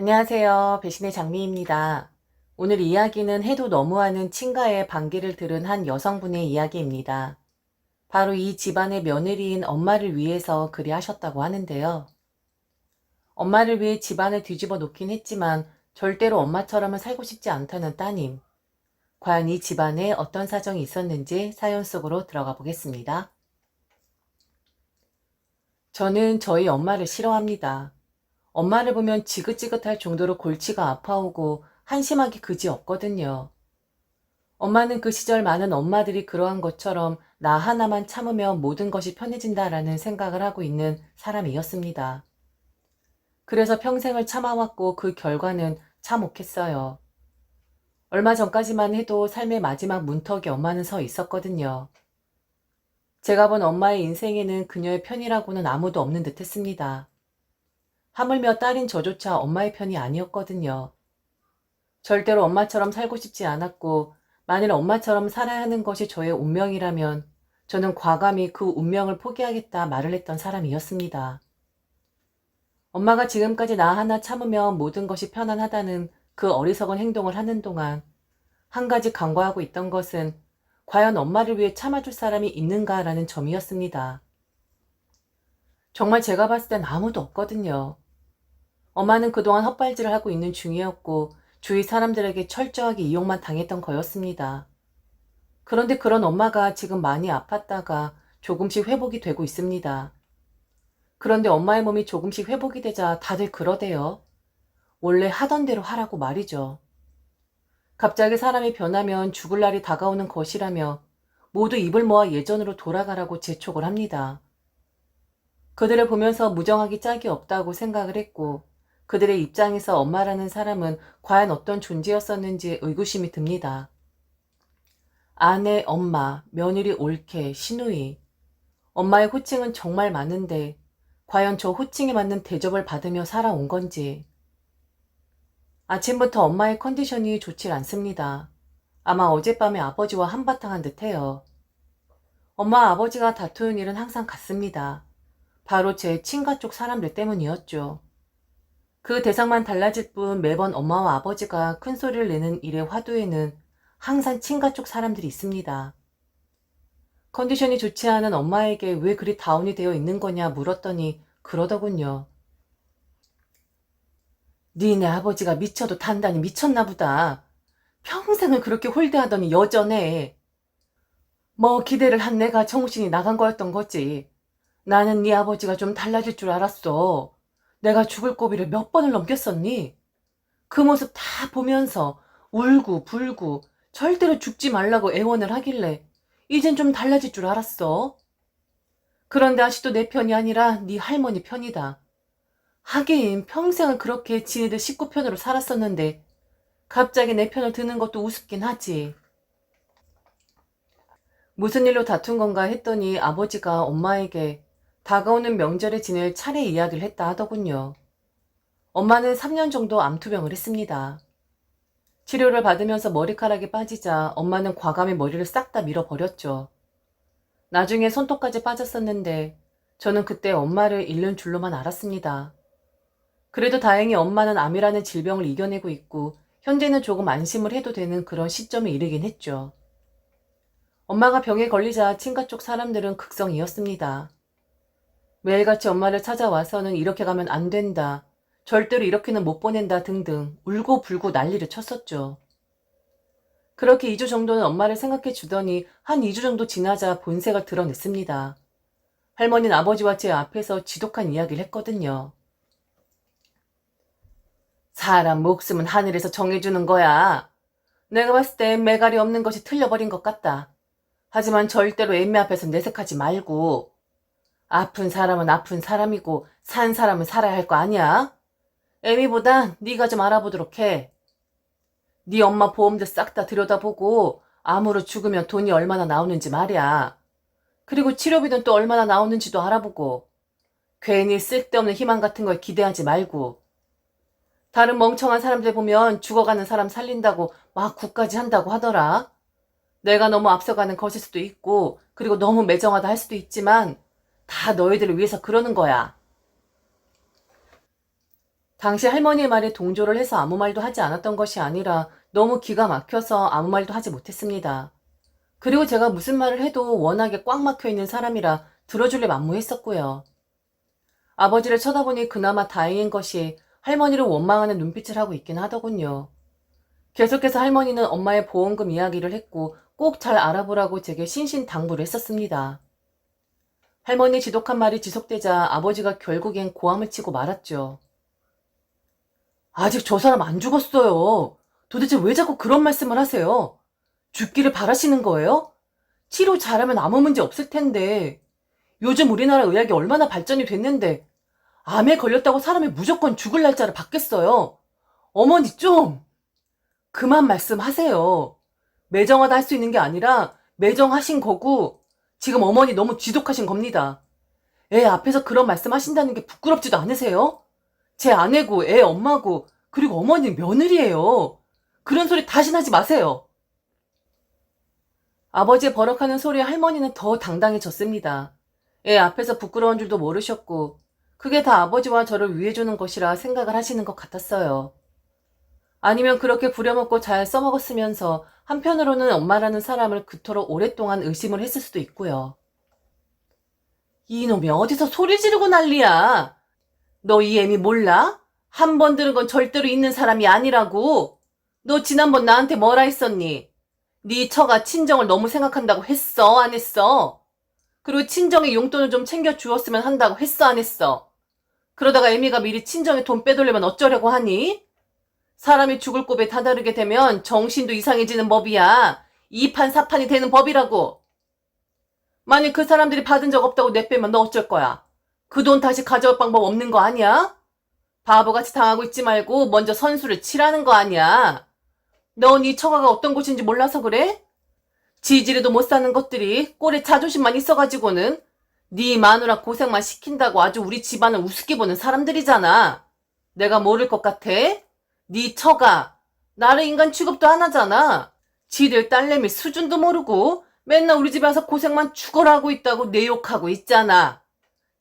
안녕하세요. 배신의 장미입니다. 오늘 이야기는 해도 너무하는 친가의 반기를 들은 한 여성분의 이야기입니다. 바로 이 집안의 며느리인 엄마를 위해서 그리 하셨다고 하는데요. 엄마를 위해 집안을 뒤집어 놓긴 했지만 절대로 엄마처럼은 살고 싶지 않다는 따님. 과연 이 집안에 어떤 사정이 있었는지 사연 속으로 들어가 보겠습니다. 저는 저희 엄마를 싫어합니다. 엄마를 보면 지긋지긋할 정도로 골치가 아파오고 한심하기 그지 없거든요. 엄마는 그 시절 많은 엄마들이 그러한 것처럼 나 하나만 참으면 모든 것이 편해진다라는 생각을 하고 있는 사람이었습니다. 그래서 평생을 참아왔고 그 결과는 참혹했어요. 얼마 전까지만 해도 삶의 마지막 문턱에 엄마는 서 있었거든요. 제가 본 엄마의 인생에는 그녀의 편이라고는 아무도 없는 듯 했습니다. 하물며 딸인 저조차 엄마의 편이 아니었거든요. 절대로 엄마처럼 살고 싶지 않았고, 만일 엄마처럼 살아야 하는 것이 저의 운명이라면, 저는 과감히 그 운명을 포기하겠다 말을 했던 사람이었습니다. 엄마가 지금까지 나 하나 참으면 모든 것이 편안하다는 그 어리석은 행동을 하는 동안, 한 가지 간과하고 있던 것은 과연 엄마를 위해 참아줄 사람이 있는가라는 점이었습니다. 정말 제가 봤을 땐 아무도 없거든요. 엄마는 그동안 헛발질을 하고 있는 중이었고 주위 사람들에게 철저하게 이용만 당했던 거였습니다. 그런데 그런 엄마가 지금 많이 아팠다가 조금씩 회복이 되고 있습니다. 그런데 엄마의 몸이 조금씩 회복이 되자 다들 그러대요. 원래 하던 대로 하라고 말이죠. 갑자기 사람이 변하면 죽을 날이 다가오는 것이라며 모두 입을 모아 예전으로 돌아가라고 재촉을 합니다. 그들을 보면서 무정하기 짝이 없다고 생각을 했고 그들의 입장에서 엄마라는 사람은 과연 어떤 존재였었는지 의구심이 듭니다. 아내, 엄마, 며느리 올케, 시누이. 엄마의 호칭은 정말 많은데 과연 저 호칭에 맞는 대접을 받으며 살아온 건지. 아침부터 엄마의 컨디션이 좋질 않습니다. 아마 어젯밤에 아버지와 한바탕 한 듯해요. 엄마 아버지가 다투는 일은 항상 같습니다. 바로 제 친가 쪽 사람들 때문이었죠. 그 대상만 달라질 뿐 매번 엄마와 아버지가 큰 소리를 내는 일의 화두에는 항상 친가 쪽 사람들이 있습니다. 컨디션이 좋지 않은 엄마에게 왜 그리 다운이 되어 있는 거냐 물었더니 그러더군요. 니네 아버지가 미쳐도 단단히 미쳤나 보다. 평생을 그렇게 홀대하더니 여전해. 뭐 기대를 한 내가 정신이 나간 거였던 거지. 나는 네 아버지가 좀 달라질 줄 알았어. 내가 죽을 고비를 몇 번을 넘겼었니? 그 모습 다 보면서 울고 불고 절대로 죽지 말라고 애원을 하길래 이젠 좀 달라질 줄 알았어. 그런데 아직도 내 편이 아니라 네 할머니 편이다. 하긴 평생을 그렇게 지네들 식구 편으로 살았었는데 갑자기 내 편을 드는 것도 우습긴 하지. 무슨 일로 다툰 건가 했더니 아버지가 엄마에게 다가오는 명절에 지낼 차례 이야기를 했다 하더군요. 엄마는 3년 정도 암투병을 했습니다. 치료를 받으면서 머리카락이 빠지자 엄마는 과감히 머리를 싹 다 밀어버렸죠. 나중에 손톱까지 빠졌었는데 저는 그때 엄마를 잃는 줄로만 알았습니다. 그래도 다행히 엄마는 암이라는 질병을 이겨내고 있고 현재는 조금 안심을 해도 되는 그런 시점에 이르긴 했죠. 엄마가 병에 걸리자 친가 쪽 사람들은 극성이었습니다. 매일같이 엄마를 찾아와서는 이렇게 가면 안 된다. 절대로 이렇게는 못 보낸다 등등 울고 불고 난리를 쳤었죠. 그렇게 2주 정도는 엄마를 생각해 주더니 한 2주 정도 지나자 본색을 드러냈습니다. 할머니는 아버지와 제 앞에서 지독한 이야기를 했거든요. 사람 목숨은 하늘에서 정해주는 거야. 내가 봤을 땐 매갈이 없는 것이 틀려버린 것 같다. 하지만 절대로 애미 앞에서 내색하지 말고 아픈 사람은 아픈 사람이고 산 사람은 살아야 할 거 아니야? 애미보다 네가 좀 알아보도록 해. 네 엄마 보험도 싹 다 들여다보고 암으로 죽으면 돈이 얼마나 나오는지 말이야. 그리고 치료비는 또 얼마나 나오는지도 알아보고 괜히 쓸데없는 희망 같은 걸 기대하지 말고 다른 멍청한 사람들 보면 죽어가는 사람 살린다고 막 국까지 한다고 하더라. 내가 너무 앞서가는 것일 수도 있고 그리고 너무 매정하다 할 수도 있지만 다 너희들을 위해서 그러는 거야. 당시 할머니의 말에 동조를 해서 아무 말도 하지 않았던 것이 아니라 너무 기가 막혀서 아무 말도 하지 못했습니다. 그리고 제가 무슨 말을 해도 워낙에 꽉 막혀 있는 사람이라 들어줄래 만무했었고요. 아버지를 쳐다보니 그나마 다행인 것이 할머니를 원망하는 눈빛을 하고 있긴 하더군요. 계속해서 할머니는 엄마의 보험금 이야기를 했고 꼭 잘 알아보라고 제게 신신당부를 했었습니다. 할머니 지독한 말이 지속되자 아버지가 결국엔 고함을 치고 말았죠. 아직 저 사람 안 죽었어요. 도대체 왜 자꾸 그런 말씀을 하세요? 죽기를 바라시는 거예요? 치료 잘하면 아무 문제 없을 텐데. 요즘 우리나라 의학이 얼마나 발전이 됐는데 암에 걸렸다고 사람이 무조건 죽을 날짜를 받겠어요. 어머니 좀 그만 말씀하세요. 매정하다 할 수 있는 게 아니라 매정하신 거고 지금 어머니 너무 지독하신 겁니다. 애 앞에서 그런 말씀 하신다는 게 부끄럽지도 않으세요? 제 아내고 애 엄마고 그리고 어머니 며느리예요. 그런 소리 다신 하지 마세요. 아버지의 버럭하는 소리에 할머니는 더 당당해졌습니다. 애 앞에서 부끄러운 줄도 모르셨고 그게 다 아버지와 저를 위해주는 것이라 생각을 하시는 것 같았어요. 아니면 그렇게 부려먹고 잘 써먹었으면서 한편으로는 엄마라는 사람을 그토록 오랫동안 의심을 했을 수도 있고요. 이놈이 어디서 소리 지르고 난리야. 너 이 애미 몰라? 한 번 들은 건 절대로 있는 사람이 아니라고. 너 지난번 나한테 뭐라 했었니? 네 처가 친정을 너무 생각한다고 했어, 안 했어? 그리고 친정의 용돈을 좀 챙겨 주었으면 한다고 했어, 안 했어? 그러다가 애미가 미리 친정에 돈 빼돌리면 어쩌려고 하니? 사람이 죽을 곱에 다다르게 되면 정신도 이상해지는 법이야. 이판 사판이 되는 법이라고. 만약 그 사람들이 받은 적 없다고 내빼면 너 어쩔 거야? 그 돈 다시 가져올 방법 없는 거 아니야? 바보같이 당하고 있지 말고 먼저 선수를 치라는 거 아니야? 넌 이 처가가 어떤 곳인지 몰라서 그래? 지지리도 못 사는 것들이 꼴에 자존심만 있어가지고는 네 마누라 고생만 시킨다고 아주 우리 집안을 우습게 보는 사람들이잖아. 내가 모를 것 같아? 네 처가 나를 인간 취급도 안 하잖아. 지들 딸내미 수준도 모르고 맨날 우리 집에 와서 고생만 죽어라 하고 있다고 내 욕하고 있잖아.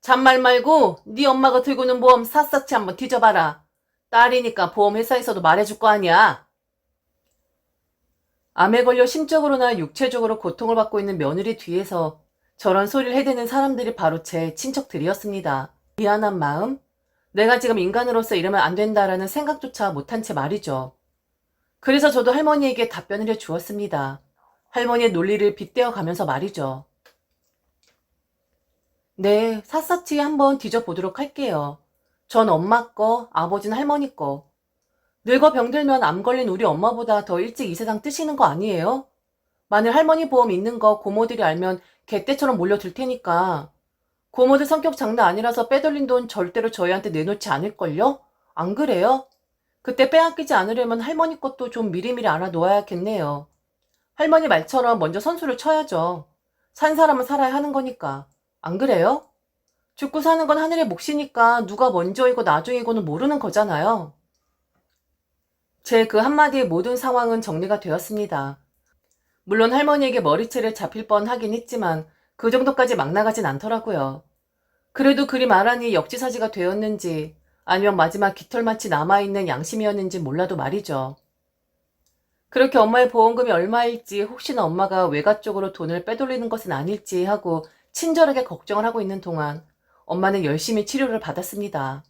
잔말 말고 네 엄마가 들고 있는 보험 샅샅이 한번 뒤져봐라. 딸이니까 보험회사에서도 말해줄 거 아니야. 암에 걸려 심적으로나 육체적으로 고통을 받고 있는 며느리 뒤에서 저런 소리를 해대는 사람들이 바로 제 친척들이었습니다. 미안한 마음, 내가 지금 인간으로서 이러면 안 된다라는 생각조차 못한 채 말이죠. 그래서 저도 할머니에게 답변을 해 주었습니다. 할머니의 논리를 빗대어 가면서 말이죠. 네, 샅샅이 한번 뒤져보도록 할게요. 전 엄마 거, 아버지는 할머니 거. 늙어 병들면 암 걸린 우리 엄마보다 더 일찍 이 세상 뜨시는 거 아니에요? 만일 할머니 보험 있는 거 고모들이 알면 개떼처럼 몰려들 테니까. 고모들 성격 장난 아니라서 빼돌린 돈 절대로 저희한테 내놓지 않을걸요? 안 그래요? 그때 빼앗기지 않으려면 할머니 것도 좀 미리미리 알아놓아야겠네요. 할머니 말처럼 먼저 선수를 쳐야죠. 산 사람은 살아야 하는 거니까. 안 그래요? 죽고 사는 건 하늘의 몫이니까 누가 먼저이고 나중이고는 모르는 거잖아요. 제 그 한마디의 모든 상황은 정리가 되었습니다. 물론 할머니에게 머리채를 잡힐 뻔 하긴 했지만 그 정도까지 막 나가진 않더라고요. 그래도 그리 말하니 역지사지가 되었는지 아니면 마지막 깃털마치 남아있는 양심이었는지 몰라도 말이죠. 그렇게 엄마의 보험금이 얼마일지 혹시나 엄마가 외가 쪽으로 돈을 빼돌리는 것은 아닐지 하고 친절하게 걱정을 하고 있는 동안 엄마는 열심히 치료를 받았습니다.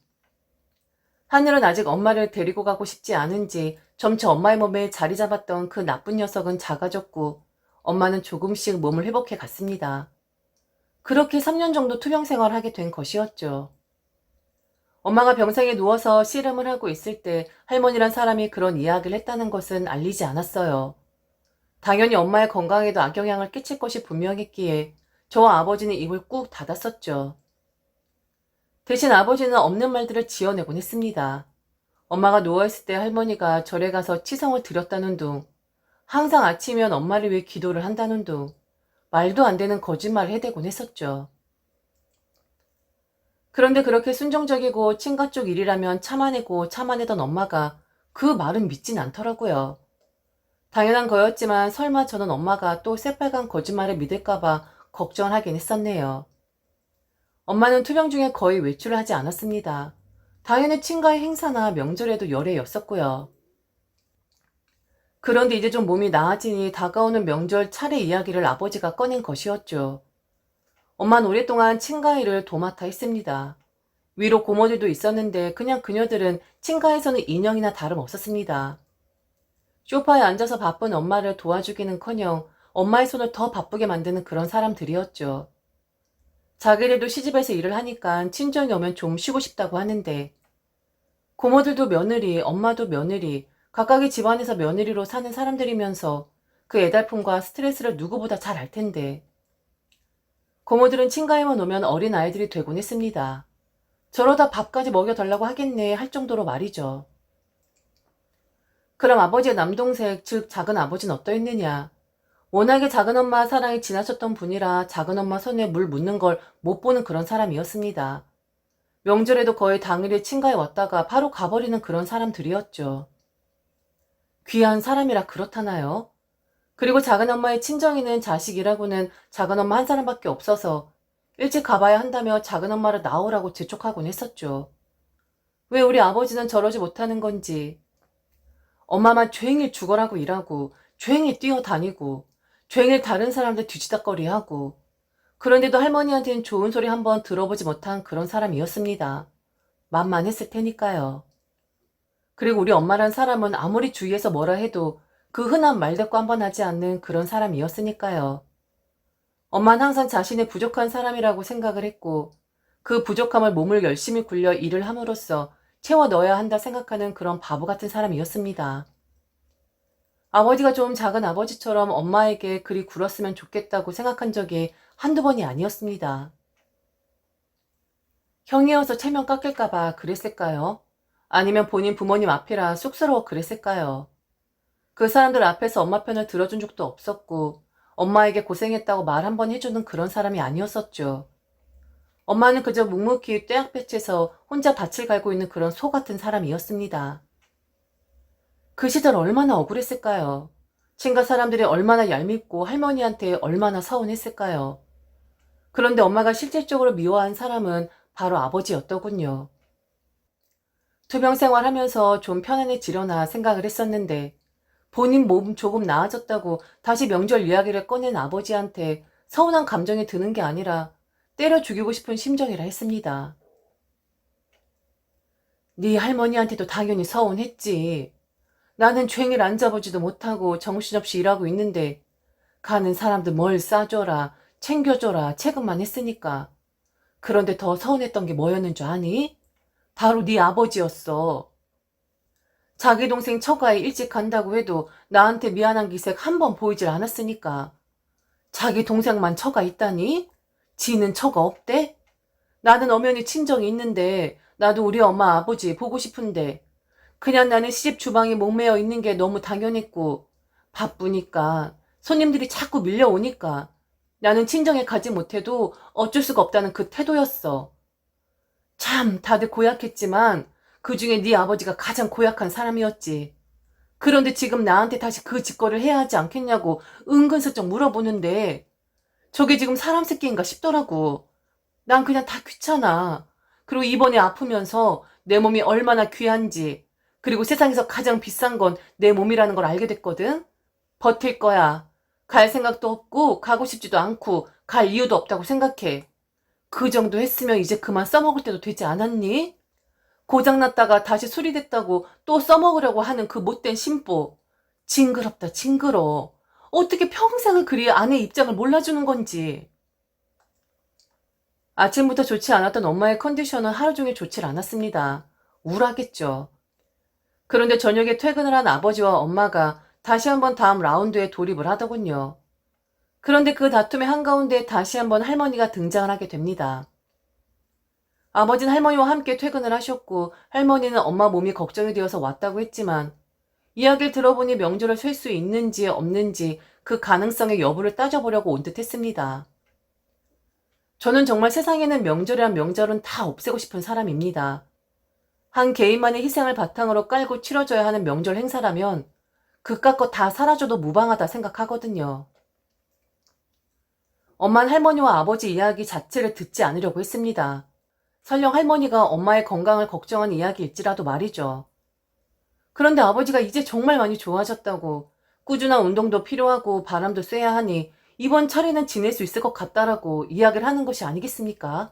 하늘은 아직 엄마를 데리고 가고 싶지 않은지 점차 엄마의 몸에 자리 잡았던 그 나쁜 녀석은 작아졌고 엄마는 조금씩 몸을 회복해 갔습니다. 그렇게 3년 정도 투병 생활을 하게 된 것이었죠. 엄마가 병상에 누워서 씨름을 하고 있을 때 할머니란 사람이 그런 이야기를 했다는 것은 알리지 않았어요. 당연히 엄마의 건강에도 악영향을 끼칠 것이 분명했기에 저와 아버지는 입을 꾹 닫았었죠. 대신 아버지는 없는 말들을 지어내곤 했습니다. 엄마가 누워있을 때 할머니가 절에 가서 치성을 드렸다는 둥, 항상 아침이면 엄마를 위해 기도를 한다는 둥, 말도 안 되는 거짓말을 해대곤 했었죠. 그런데 그렇게 순정적이고 친가 쪽 일이라면 참아내고 참아내던 엄마가 그 말은 믿진 않더라고요. 당연한 거였지만 설마 저는 엄마가 또 새빨간 거짓말을 믿을까봐 걱정을 하긴 했었네요. 엄마는 투병 중에 거의 외출을 하지 않았습니다. 당연히 친가의 행사나 명절에도 열애였었고요. 그런데 이제 좀 몸이 나아지니 다가오는 명절 차례 이야기를 아버지가 꺼낸 것이었죠. 엄마는 오랫동안 친가일을 도맡아 했습니다. 위로 고모들도 있었는데 그냥 그녀들은 친가에서는 인형이나 다름없었습니다. 쇼파에 앉아서 바쁜 엄마를 도와주기는커녕 엄마의 손을 더 바쁘게 만드는 그런 사람들이었죠. 자기들도 시집에서 일을 하니까 친정이 오면 좀 쉬고 싶다고 하는데 고모들도 며느리, 엄마도 며느리, 각각의 집안에서 며느리로 사는 사람들이면서 그 애달픔과 스트레스를 누구보다 잘 알 텐데 고모들은 친가에만 오면 어린 아이들이 되곤 했습니다. 저러다 밥까지 먹여달라고 하겠네 할 정도로 말이죠. 그럼 아버지의 남동생, 즉 작은 아버지는 어떠했느냐? 워낙에 작은 엄마 사랑이 지나쳤던 분이라 작은 엄마 손에 물 묻는 걸 못 보는 그런 사람이었습니다. 명절에도 거의 당일에 친가에 왔다가 바로 가버리는 그런 사람들이었죠. 귀한 사람이라 그렇다나요? 그리고 작은 엄마의 친정이는 자식이라고는 작은 엄마 한 사람밖에 없어서 일찍 가봐야 한다며 작은 엄마를 나오라고 재촉하곤 했었죠. 왜 우리 아버지는 저러지 못하는 건지. 엄마만 조용히 죽어라고 일하고, 조용히 뛰어다니고, 조용히 다른 사람들 뒤지다거리하고, 그런데도 할머니한테는 좋은 소리 한번 들어보지 못한 그런 사람이었습니다. 만만했을 테니까요. 그리고 우리 엄마란 사람은 아무리 주위에서 뭐라 해도 그 흔한 말대꾸 한 번 하지 않는 그런 사람이었으니까요. 엄마는 항상 자신의 부족한 사람이라고 생각을 했고 그 부족함을 몸을 열심히 굴려 일을 함으로써 채워 넣어야 한다 생각하는 그런 바보 같은 사람이었습니다. 아버지가 좀 작은 아버지처럼 엄마에게 그리 굴었으면 좋겠다고 생각한 적이 한두 번이 아니었습니다. 형이어서 체면 깎일까봐 그랬을까요? 아니면 본인 부모님 앞이라 쑥스러워 그랬을까요? 그 사람들 앞에서 엄마 편을 들어준 적도 없었고 엄마에게 고생했다고 말 한 번 해주는 그런 사람이 아니었었죠. 엄마는 그저 묵묵히 떼약볕에서 혼자 밭을 갈고 있는 그런 소 같은 사람이었습니다. 그 시절 얼마나 억울했을까요? 친가 사람들이 얼마나 얄밉고 할머니한테 얼마나 서운했을까요? 그런데 엄마가 실질적으로 미워한 사람은 바로 아버지였더군요. 투병 생활하면서 좀 편안해지려나 생각을 했었는데 본인 몸 조금 나아졌다고 다시 명절 이야기를 꺼낸 아버지한테 서운한 감정이 드는 게 아니라 때려 죽이고 싶은 심정이라 했습니다. 네 할머니한테도 당연히 서운했지. 나는 촤일 앉아보지도 못하고 정신없이 일하고 있는데 가는 사람들 뭘 싸줘라, 챙겨줘라 체급만 했으니까. 그런데 더 서운했던 게 뭐였는 줄 아니? 바로 네 아버지였어. 자기 동생 처가에 일찍 간다고 해도 나한테 미안한 기색 한 번 보이질 않았으니까. 자기 동생만 처가 있다니? 지는 처가 없대? 나는 엄연히 친정이 있는데 나도 우리 엄마 아버지 보고 싶은데 그냥 나는 시집 주방에 목매어 있는 게 너무 당연했고 바쁘니까 손님들이 자꾸 밀려오니까 나는 친정에 가지 못해도 어쩔 수가 없다는 그 태도였어. 참 다들 고약했지만 그 중에 네 아버지가 가장 고약한 사람이었지. 그런데 지금 나한테 다시 그 짓거리를 해야 하지 않겠냐고 은근슬쩍 물어보는데 저게 지금 사람 새끼인가 싶더라고. 난 그냥 다 귀찮아. 그리고 이번에 아프면서 내 몸이 얼마나 귀한지 그리고 세상에서 가장 비싼 건 내 몸이라는 걸 알게 됐거든. 버틸 거야. 갈 생각도 없고 가고 싶지도 않고 갈 이유도 없다고 생각해. 그 정도 했으면 이제 그만 써먹을 때도 되지 않았니? 고장났다가 다시 수리됐다고 또 써먹으려고 하는 그 못된 심보. 징그럽다, 징그러. 어떻게 평생을 그리 아내 입장을 몰라주는 건지. 아침부터 좋지 않았던 엄마의 컨디션은 하루 종일 좋질 않았습니다. 우울하겠죠. 그런데 저녁에 퇴근을 한 아버지와 엄마가 다시 한번 다음 라운드에 돌입을 하더군요. 그런데 그 다툼의 한가운데 다시 한번 할머니가 등장을 하게 됩니다. 아버지는 할머니와 함께 퇴근을 하셨고 할머니는 엄마 몸이 걱정이 되어서 왔다고 했지만 이야기를 들어보니 명절을 쉴 수 있는지 없는지 그 가능성의 여부를 따져보려고 온 듯 했습니다. 저는 정말 세상에는 명절이란 명절은 다 없애고 싶은 사람입니다. 한 개인만의 희생을 바탕으로 깔고 치러져야 하는 명절 행사라면 그깟 거다 사라져도 무방하다 생각하거든요. 엄마는 할머니와 아버지 이야기 자체를 듣지 않으려고 했습니다. 설령 할머니가 엄마의 건강을 걱정한 이야기일지라도 말이죠. 그런데 아버지가 이제 정말 많이 좋아졌다고 꾸준한 운동도 필요하고 바람도 쐬야 하니 이번 차례는 지낼 수 있을 것 같다라고 이야기를 하는 것이 아니겠습니까?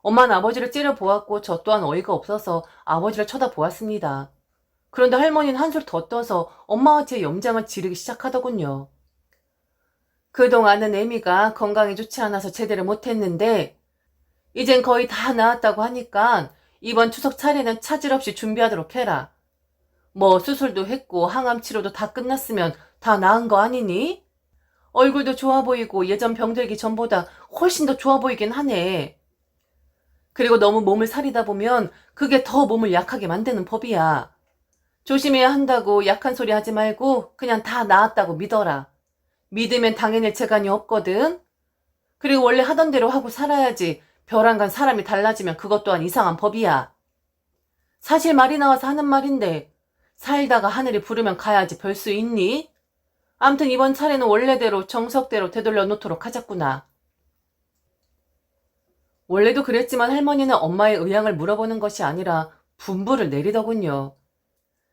엄마는 아버지를 째려보았고 저 또한 어이가 없어서 아버지를 쳐다보았습니다. 그런데 할머니는 한술 더 떠서 엄마와 제 염장을 지르기 시작하더군요. 그동안은 애미가 건강이 좋지 않아서 제대로 못했는데 이젠 거의 다 나았다고 하니까 이번 추석 차례는 차질 없이 준비하도록 해라. 뭐 수술도 했고 항암 치료도 다 끝났으면 다 나은 거 아니니? 얼굴도 좋아 보이고 예전 병들기 전보다 훨씬 더 좋아 보이긴 하네. 그리고 너무 몸을 사리다 보면 그게 더 몸을 약하게 만드는 법이야. 조심해야 한다고 약한 소리 하지 말고 그냥 다 나았다고 믿어라. 믿으면 당해낼 재간이 없거든. 그리고 원래 하던 대로 하고 살아야지 벼랑간 사람이 달라지면 그것 또한 이상한 법이야. 사실 말이 나와서 하는 말인데 살다가 하늘이 부르면 가야지 별 수 있니? 암튼 이번 차례는 원래대로 정석대로 되돌려 놓도록 하자꾸나. 원래도 그랬지만 할머니는 엄마의 의향을 물어보는 것이 아니라 분부를 내리더군요.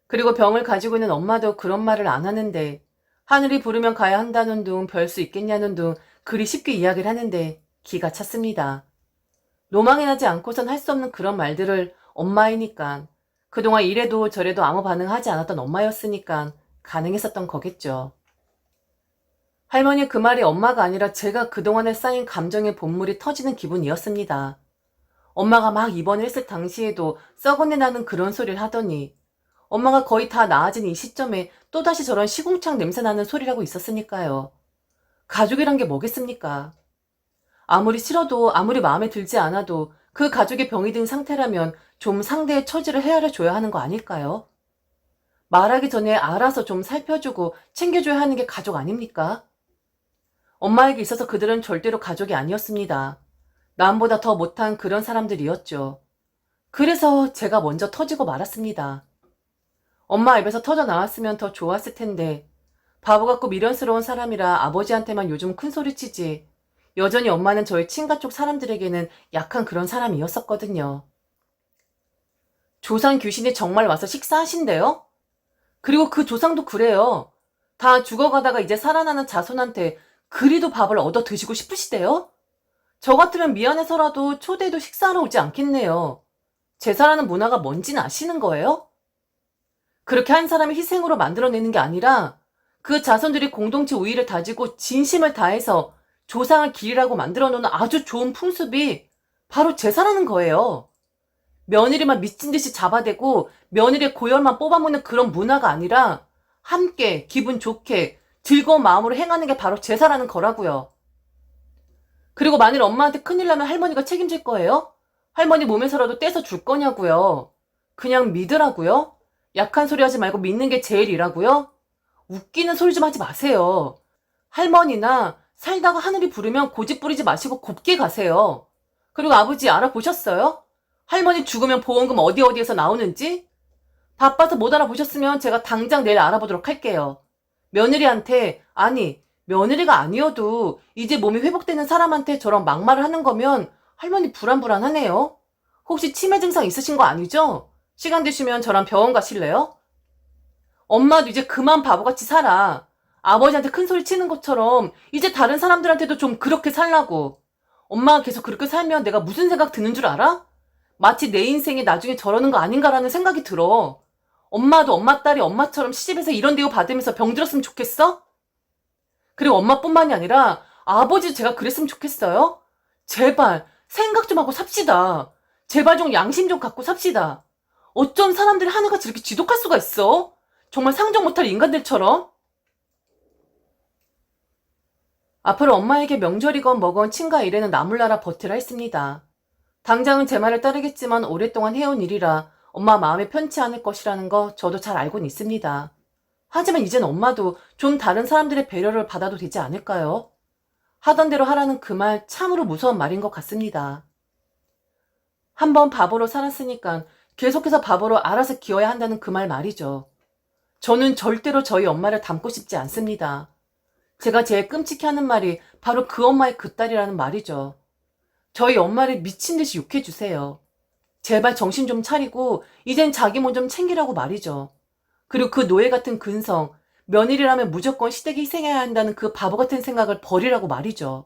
그리고 병을 가지고 있는 엄마도 그런 말을 안 하는데 하늘이 부르면 가야 한다는 둥 별 수 있겠냐는 둥 그리 쉽게 이야기를 하는데 기가 찼습니다. 로망이 나지 않고선 할 수 없는 그런 말들을 엄마이니까 그동안 이래도 저래도 아무 반응하지 않았던 엄마였으니까 가능했었던 거겠죠. 할머니 그 말이 엄마가 아니라 제가 그동안에 쌓인 감정의 본물이 터지는 기분이었습니다. 엄마가 막 입원을 했을 당시에도 썩어내 나는 그런 소리를 하더니 엄마가 거의 다 나아진 이 시점에 또다시 저런 시궁창 냄새 나는 소리라고 있었으니까요. 가족이란 게 뭐겠습니까? 아무리 싫어도 아무리 마음에 들지 않아도 그 가족의 병이 든 상태라면 좀 상대의 처지를 헤아려 줘야 하는 거 아닐까요? 말하기 전에 알아서 좀 살펴주고 챙겨줘야 하는 게 가족 아닙니까? 엄마에게 있어서 그들은 절대로 가족이 아니었습니다. 남보다 더 못한 그런 사람들이었죠. 그래서 제가 먼저 터지고 말았습니다. 엄마 입에서 터져 나왔으면 더 좋았을 텐데 바보 같고 미련스러운 사람이라 아버지한테만 요즘 큰 소리 치지 여전히 엄마는 저희 친가 쪽 사람들에게는 약한 그런 사람이었었거든요. 조상 귀신이 정말 와서 식사하신대요? 그리고 그 조상도 그래요. 다 죽어가다가 이제 살아나는 자손한테 그리도 밥을 얻어 드시고 싶으시대요? 저 같으면 미안해서라도 초대해도 식사하러 오지 않겠네요. 제사라는 문화가 뭔지는 아시는 거예요? 그렇게 한 사람의 희생으로 만들어내는 게 아니라 그 자손들이 공동체 우위를 다지고 진심을 다해서 조상을 기리라고 만들어 놓는 아주 좋은 풍습이 바로 제사라는 거예요. 며느리만 미친 듯이 잡아대고 며느리의 고열만 뽑아먹는 그런 문화가 아니라 함께 기분 좋게 즐거운 마음으로 행하는 게 바로 제사라는 거라고요. 그리고 만일 엄마한테 큰일 나면 할머니가 책임질 거예요? 할머니 몸에서라도 떼서 줄 거냐고요. 그냥 믿으라고요? 약한 소리 하지 말고 믿는 게 제일이라고요? 웃기는 소리 좀 하지 마세요. 할머니나 살다가 하늘이 부르면 고집 부리지 마시고 곱게 가세요. 그리고 아버지 알아보셨어요? 할머니 죽으면 보험금 어디 어디에서 나오는지? 바빠서 못 알아보셨으면 제가 당장 내일 알아보도록 할게요. 며느리한테, 아니, 며느리가 아니어도 이제 몸이 회복되는 사람한테 저런 막말을 하는 거면 할머니 불안불안하네요. 혹시 치매 증상 있으신 거 아니죠? 시간 되시면 저랑 병원 가실래요? 엄마도 이제 그만 바보같이 살아. 아버지한테 큰 소리 치는 것처럼 이제 다른 사람들한테도 좀 그렇게 살라고. 엄마가 계속 그렇게 살면 내가 무슨 생각 드는 줄 알아? 마치 내 인생이 나중에 저러는 거 아닌가라는 생각이 들어. 엄마도 엄마 딸이 엄마처럼 시집에서 이런 대우 받으면서 병들었으면 좋겠어? 그리고 엄마뿐만이 아니라 아버지도 제가 그랬으면 좋겠어요? 제발 생각 좀 하고 삽시다. 제발 좀 양심 좀 갖고 삽시다. 어쩜 사람들이 하늘같이 이렇게 지독할 수가 있어? 정말 상정 못할 인간들처럼? 앞으로 엄마에게 명절이건 뭐건 친가 일에는 나물나라 버티라 했습니다. 당장은 제 말을 따르겠지만 오랫동안 해온 일이라 엄마 마음에 편치 않을 것이라는 거 저도 잘 알고는 있습니다. 하지만 이젠 엄마도 좀 다른 사람들의 배려를 받아도 되지 않을까요? 하던 대로 하라는 그 말 참으로 무서운 말인 것 같습니다. 한번 바보로 살았으니까 계속해서 바보로 알아서 기어야 한다는 그 말 말이죠. 저는 절대로 저희 엄마를 닮고 싶지 않습니다. 제가 제일 끔찍해 하는 말이 바로 그 엄마의 그 딸이라는 말이죠. 저희 엄마를 미친 듯이 욕해주세요. 제발 정신 좀 차리고 이젠 자기 몸 좀 챙기라고 말이죠. 그리고 그 노예 같은 근성, 며느리라면 무조건 시댁이 희생해야 한다는 그 바보 같은 생각을 버리라고 말이죠.